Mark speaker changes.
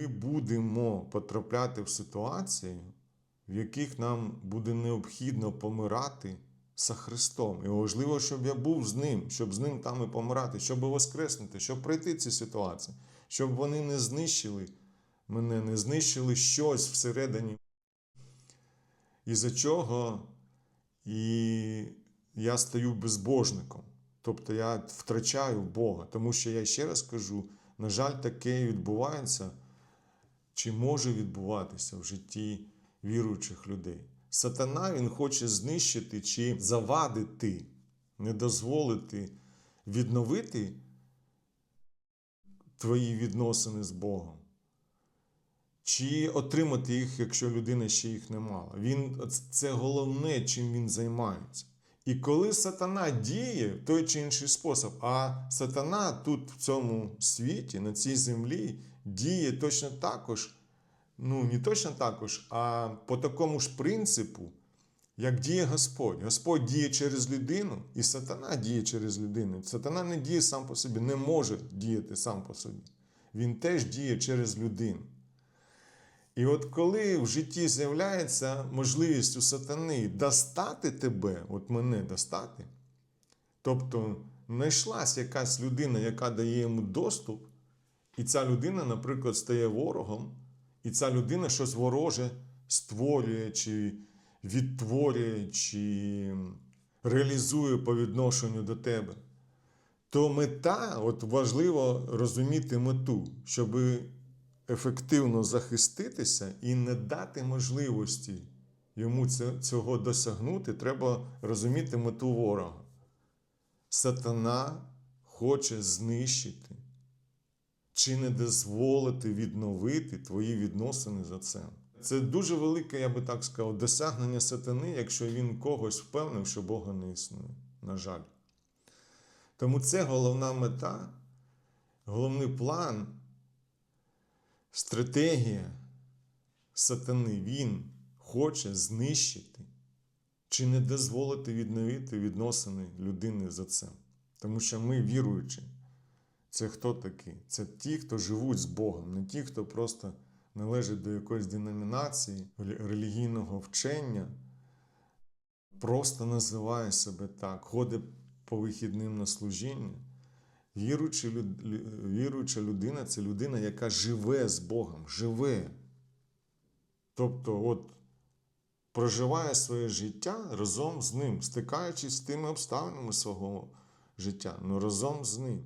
Speaker 1: ми будемо потрапляти в ситуації, в яких нам буде необхідно помирати за Христом. І важливо, щоб я був з ним, щоб з ним там і помирати, щоб воскреснути, щоб пройти ці ситуації, щоб вони не знищили мене, не знищили щось всередині. Із-за чого і я стаю безбожником. Тобто я втрачаю Бога. Тому що я ще раз кажу, на жаль, таке відбувається, чи може відбуватися в житті віруючих людей. Сатана він хоче знищити чи завадити, не дозволити відновити твої відносини з Богом. Чи отримати їх, якщо людина ще їх не мала. Він, це головне, чим він займається. І коли сатана діє в той чи інший спосіб, а сатана тут в цьому світі, на цій землі, діє точно також, ну не точно також, а по такому ж принципу, як діє Господь. Господь діє через людину, і сатана діє через людину. Сатана не діє сам по собі, не може діяти сам по собі. Він теж діє через людину. І от коли в житті з'являється можливість у сатани достати тебе, от мене достати, тобто знайшлась якась людина, яка дає йому доступ, і ця людина, наприклад, стає ворогом, і ця людина щось вороже створює, чи відтворює, чи реалізує по відношенню до тебе, то мета, от важливо розуміти мету, щоби ефективно захиститися і не дати можливості йому цього досягнути, треба розуміти мету ворога. Сатана хоче знищити чи не дозволити відновити твої відносини за це. Це дуже велике, я би так сказав, досягнення сатани, якщо він когось впевнив, що Бога не існує. На жаль. Тому це головна мета, головний план стратегія сатани, він хоче знищити чи не дозволити відновити відносини людини за це. Тому що ми віруючі. Це хто такі? Це ті, хто живуть з Богом, не ті, хто просто належить до якоїсь деномінації, релігійного вчення, просто називає себе так, ходить по вихідним на служіння. Віруюча, віруюча людина це людина, яка живе з Богом, живе. Тобто, от проживає своє життя разом з ним, стикаючись з тими обставинами свого життя, але разом з ним.